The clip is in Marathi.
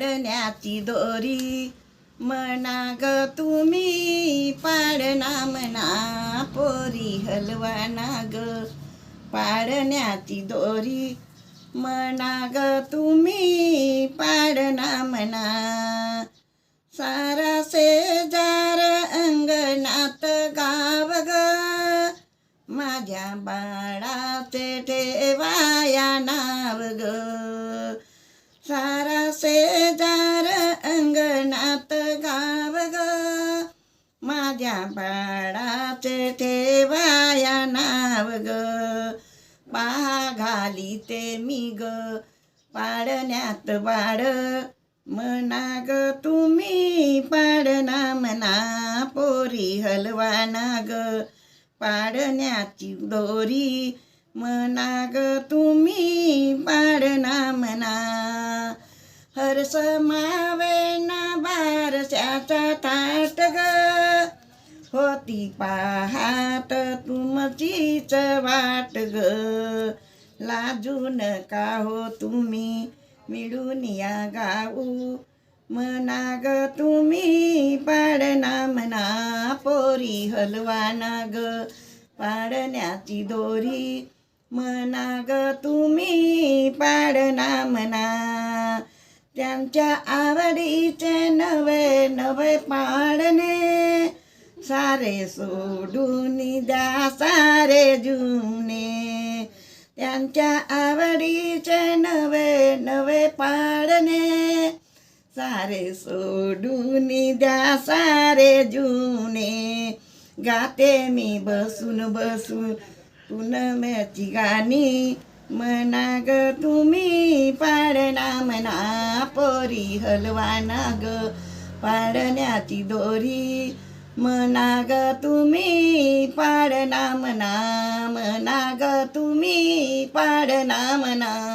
पाडण्याची दोरी. म्हणा ग तुम्ही पाडना म्हणा पोरी हलवाना ग पाडण्याची दोरी. म्हणा ग तुम्ही पाडना म्हणा सारा शेजार अंगणात गाव ग. माझ्या बाळाचे ठेवाया नाव ग. माझ्या बाळाचे ठेवाया नाव ग. पहा घाली ते मी ग. पाडण्यात वाड म्हणा ग तुम्ही. पाडना म्हणा पोरी हलवाना ग. पाडण्याची दोरी म्हणा ग तुम्ही. पाडना म्हणा. हर्ष मावेना बारशाचा ताट ग. होती पाहात तुमचीच वाट ग. लाजून का हो तुम्ही मिळून या गाऊ? म्हणा ग तुम्ही पाडना म्हणा पोरी हलवाना ग. पाडण्याची दोरी म्हणा ग तुम्ही पाडना म्हणा त्यांच्या आवडीचे नवे नवे पाड सारे सोडून द्या सारे जुने. त्यांच्या आवडीचे नवे नवे पाडणे सारे सोडून द्या सारे जुने. गाते मी बसून बसून पुनम्याची गाणी. म्हणा ग तुम्ही पाडना म्हणा पोरी हलवाना ग. पाडण्याची दोरी म्हणा ग तुम्ही पाडना ना मना ग तुम्ही पाडना ना